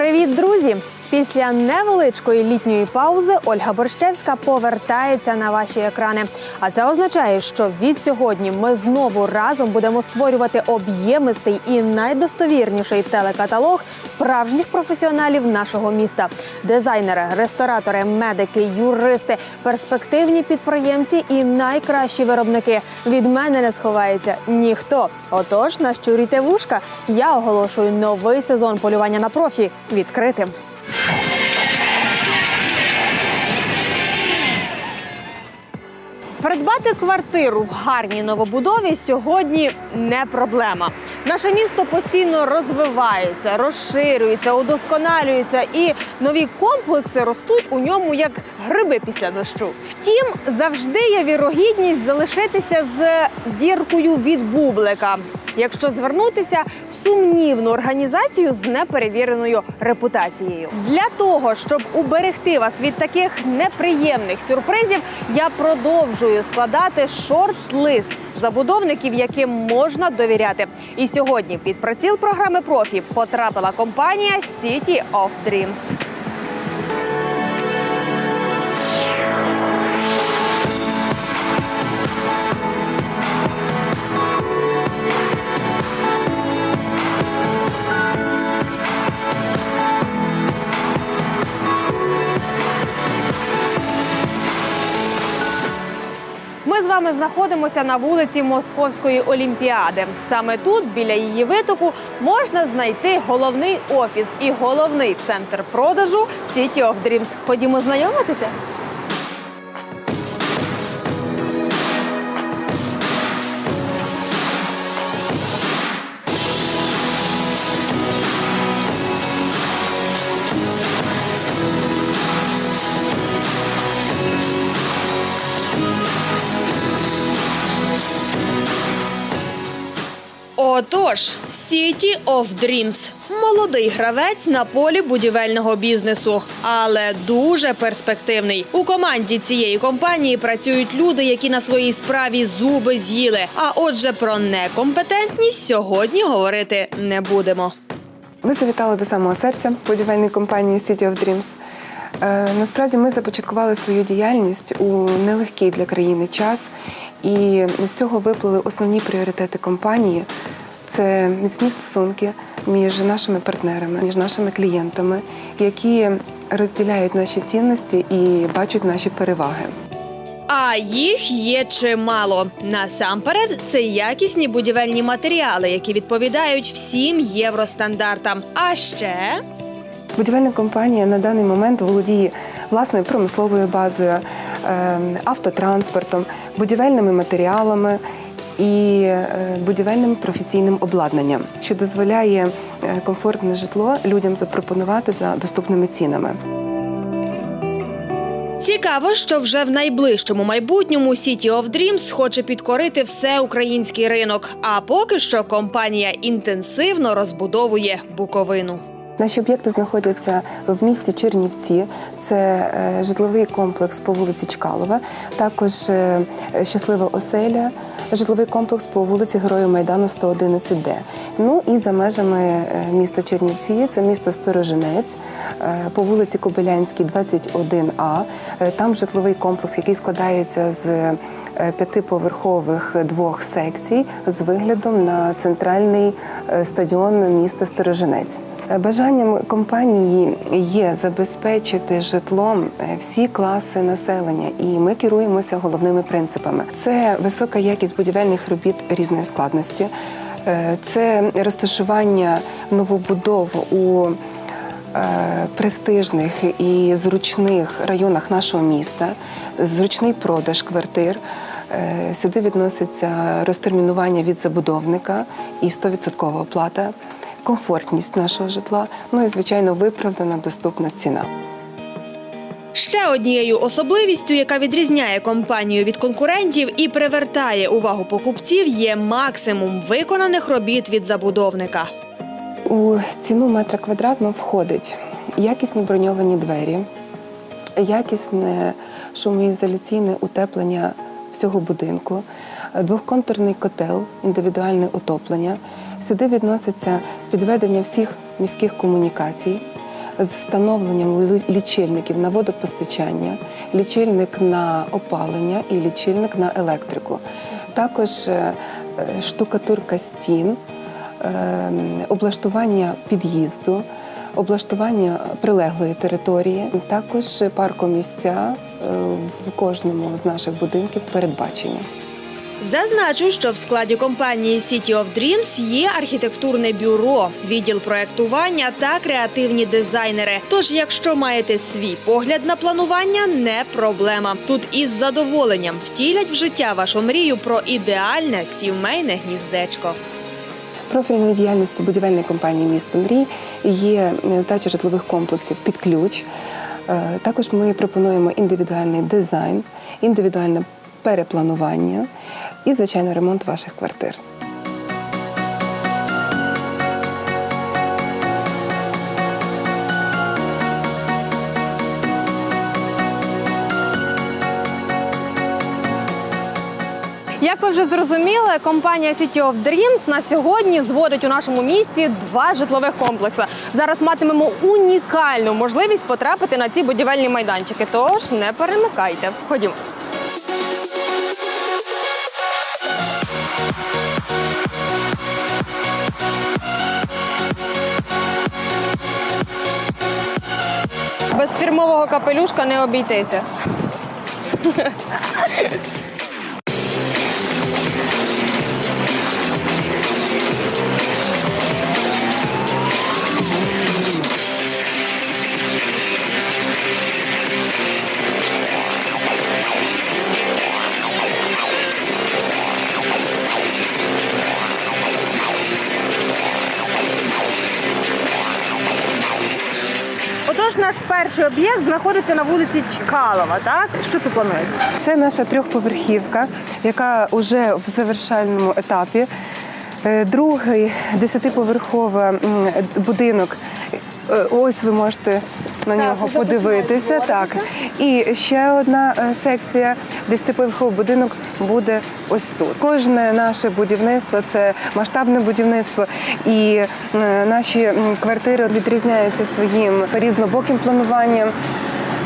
Привіт, друзі! Після невеличкої літньої паузи Ольга Борщевська повертається на ваші екрани. А це означає, що від сьогодні ми знову разом будемо створювати об'ємистий і найдостовірніший телекаталог справжніх професіоналів нашого міста: дизайнери, ресторатори, медики, юристи, перспективні підприємці і найкращі виробники. Від мене не сховається ніхто. Отож, нащурюйте вушка. Я оголошую новий сезон полювання на профі відкритим. Придбати квартиру в гарній новобудові сьогодні не проблема. Наше місто постійно розвивається, розширюється, удосконалюється, і нові комплекси ростуть у ньому як гриби після дощу. Втім, завжди є вірогідність залишитися з діркою від бублика. Якщо звернутися в сумнівну організацію з неперевіреною репутацією, для того щоб уберегти вас від таких неприємних сюрпризів, я продовжую складати шорт-лист забудовників, яким можна довіряти. І сьогодні під приціл програми профі потрапила компанія City of Dreams. Ми знаходимося на вулиці Московської Олімпіади. Саме тут, біля її витоку, можна знайти головний офіс і головний центр продажу City of Dreams. Ходімо знайомитися. Отож, City of Dreams – молодий гравець на полі будівельного бізнесу, але дуже перспективний. У команді цієї компанії працюють люди, які на своїй справі зуби з'їли. А отже, про некомпетентність сьогодні говорити не будемо. Ми завітали до самого серця будівельної компанії City of Dreams. Е, насправді ми започаткували свою діяльність у нелегкий для країни час, і з цього виплили основні пріоритети компанії. Це міцні стосунки між нашими партнерами, між нашими клієнтами, які розділяють наші цінності і бачать наші переваги. А їх є чимало. Насамперед, це якісні будівельні матеріали, які відповідають всім євростандартам. А ще Будівельна компанія на даний момент володіє власною промисловою базою, е, автотранспортом, будівельними матеріалами і е, будівельним професійним обладнанням, що дозволяє е, комфортне житло людям запропонувати за доступними цінами. Цікаво, що вже в найближчому майбутньому City of Dreams хоче підкорити все український ринок. А поки що компанія інтенсивно розбудовує Буковину. Наші об'єкти знаходяться в місті Чернівці. Це е, житловий комплекс по вулиці Чкалова, також щаслива оселя, житловий комплекс по вулиці Героїв Майдану 111Д. Ну і за межами е, міста Чернівці це місто Сторожинець е, по вулиці Кобилянській, 21А. Е, Там житловий комплекс, який складається з п'ятиповерхових двох секцій з виглядом на центральний стадіон міста Сторожинець. Е, Бажанням компанії є забезпечити житлом е, всі класи населення, і ми керуємося головними принципами: це висока якість будівельних робіт різної складності, е, це розташування новобудов у престижних і зручних районах нашого міста, зручний продаж квартир. Сюди відноситься розтермінування від забудовника і 100% оплата, комфортність нашого житла, ну і звичайно виправдана доступна ціна. Ще однією особливістю, яка відрізняє компанію від конкурентів і привертає увагу покупців, є максимум виконаних робіт від забудовника. У ціну метра квадратного входить якісні броньовані двері, якісне шумоізоляційне утеплення всього будинку, двохконтурний котел, індивідуальне отоплення. Сюди відноситься підведення всіх міських комунікацій, з встановленням лічильників на водопостачання, лічильник на опалення і лічильник на електрику. Також е, е, штукатурка стін, е, облаштування під'їзду, облаштування прилеглої території, також паркомісця в кожному з наших будинків передбачені. Зазначу, що в складі компанії City of Dreams є архітектурне бюро, відділ проектування та креативні дизайнери. Тож, якщо маєте свій погляд на планування, не проблема. Тут із задоволенням втілять в життя вашу мрію про ідеальне сімейне гніздечко. Профільною діяльністю будівельної компанії Місто Мрій є е, здача житлових комплексів під ключ. Е, Також ми пропонуємо індивідуальний дизайн, індивідуальне перепланування і, звичайно, ремонт ваших квартир. Як ви вже зрозуміли, компанія City of Dreams на сьогодні зводить у нашому місті два житлових комплекси. Зараз матимемо унікальну можливість потрапити на ці будівельні майданчики. Тож не перемикайте. Ходімо. Без капелюшка не обійтися. Отож, наш перший об'єкт знаходиться на вулиці Чкалова. Так що тут планується? Це наша трьохповерхівка, яка вже в завершальному етапі. Е, Другий десятиповерховий будинок. Е, Ось ви можете на Так, нього подивитися. Так. І ще одна е, секція десятиповерховий будинок буде ось тут. Кожне наше будівництво це масштабне будівництво, і е, наші квартири відрізняються своїм різнобоким плануванням.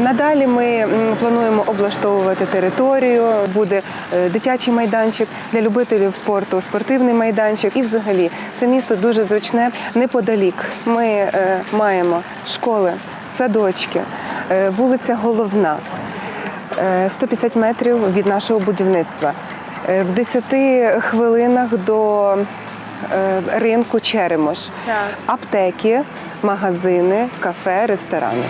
Надалі ми плануємо облаштовувати територію. Буде е, дитячий майданчик для любителів спорту, спортивний майданчик. І взагалі це місто дуже зручне. Неподалік ми маємо школи, садочки, е, вулиця Головна. Е, 150 метрів від нашого будівництва. Е, В 10 хвилинах до е, ринку Черемош. Аптеки, магазини, кафе, ресторани.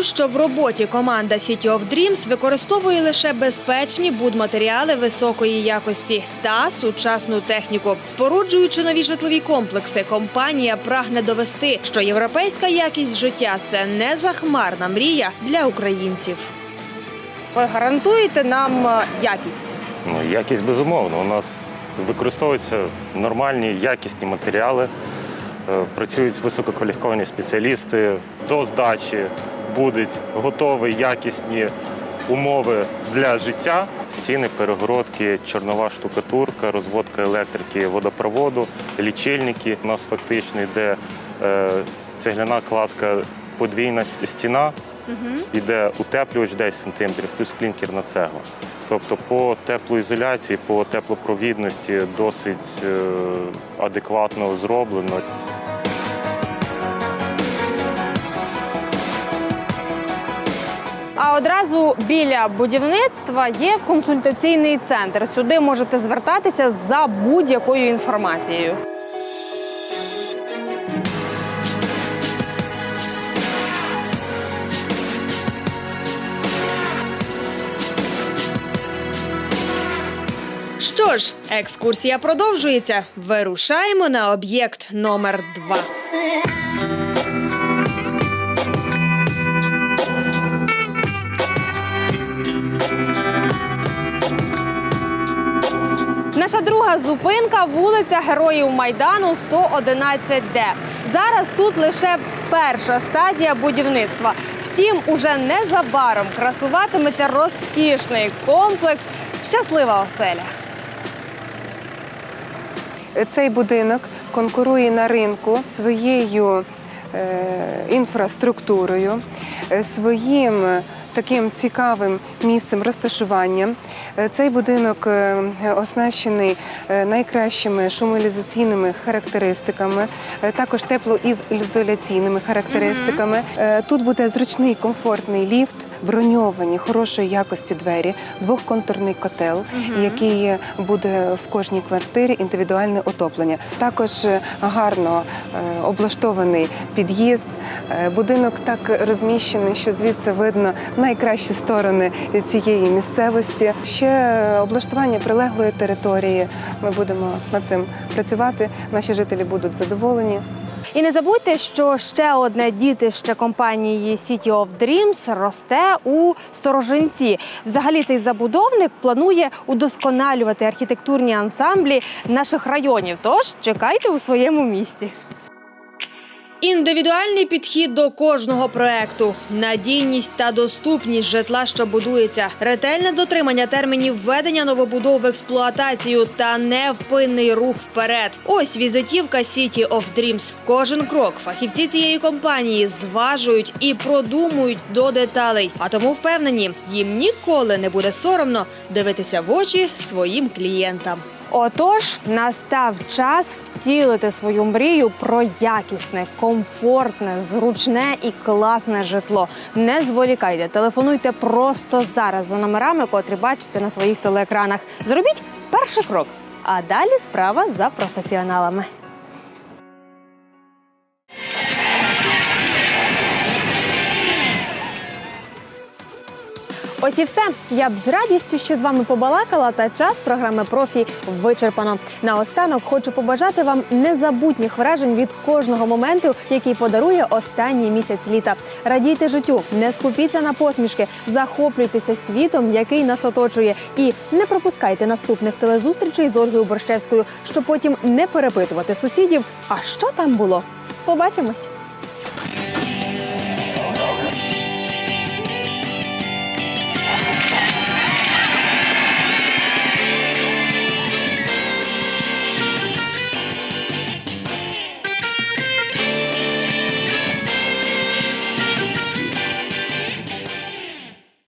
Нагадаю, що в роботі команда City of Dreams використовує лише безпечні будматеріали високої якості та сучасну техніку. Споруджуючи нові житлові комплекси, компанія прагне довести, що європейська якість життя це не захмарна мрія для українців. Ви гарантуєте нам е, якість? Ну, якість безумовно. У нас використовуються нормальні якісні матеріали, е, працюють висококваліфіковані спеціалісти. До здачі будуть готові якісні умови для життя. Стіни, перегородки, чорнова штукатурка, розводка електрики, водопроводу, лічильники. У нас фактично йде е, цегляна кладка, подвійна стіна, йде утеплювач 10 см, плюс клінкерна цегла. Тобто по теплоізоляції, по теплопровідності досить е, адекватно зроблено. Одразу біля будівництва є консультаційний центр. Сюди можете звертатися за будь-якою інформацією. Що ж, екскурсія продовжується. Вирушаємо на об'єкт номер 2 Наша друга зупинка вулиця Героїв Майдану 111Д. Зараз тут лише перша стадія будівництва. Втім, уже незабаром красуватиметься розкішний комплекс Щаслива оселя. Цей будинок конкурує на ринку своєю е, інфраструктурою, е, своїм таким цікавим місцем розташування. Е, Цей будинок е, оснащений е, найкращими шумоізоляційними характеристиками, також теплоізоляційними характеристиками. Тут буде зручний комфортний ліфт, броньовані хорошої якості двері, двохконтурний котел, який буде в кожній квартирі індивідуальне отоплення. Також гарно облаштований під'їзд. Будинок так розміщений, що звідси видно найкращі сторони цієї місцевості. Ще облаштування прилеглої території. Ми будемо над цим працювати. Наші жителі будуть задоволені. І не забудьте, що ще одне дітище компанії City of Dreams росте у Сторожинці. Взагалі цей забудовник планує удосконалювати архітектурні ансамблі наших районів. Тож чекайте у своєму місті. Індивідуальний підхід до кожного проекту, надійність та доступність житла, що будується, ретельне дотримання термінів введення новобудов в експлуатацію та невпинний рух вперед. Ось візитівка City of Dreams. Кожен крок фахівці цієї компанії зважують і продумують до деталей. А тому впевнені, їм ніколи не буде соромно дивитися в очі своїм клієнтам. Отож, настав час втілити свою мрію про якісне, комфортне, зручне і класне житло. Не зволікайте, телефонуйте просто зараз за номерами, котрі бачите на своїх телеекранах. Зробіть перший крок, а далі справа за професіоналами. Ось і все. Я б з радістю ще з вами побалакала, та час програми профі вичерпано. Наостанок хочу побажати вам незабутніх вражень від кожного моменту, який подарує останній місяць літа. Радійте життю, не скупіться на посмішки, захоплюйтеся світом, який нас оточує, і не пропускайте наступних телезустрічей з Ольгою Борщевською, щоб потім не перепитувати сусідів. А що там було? Побачимось.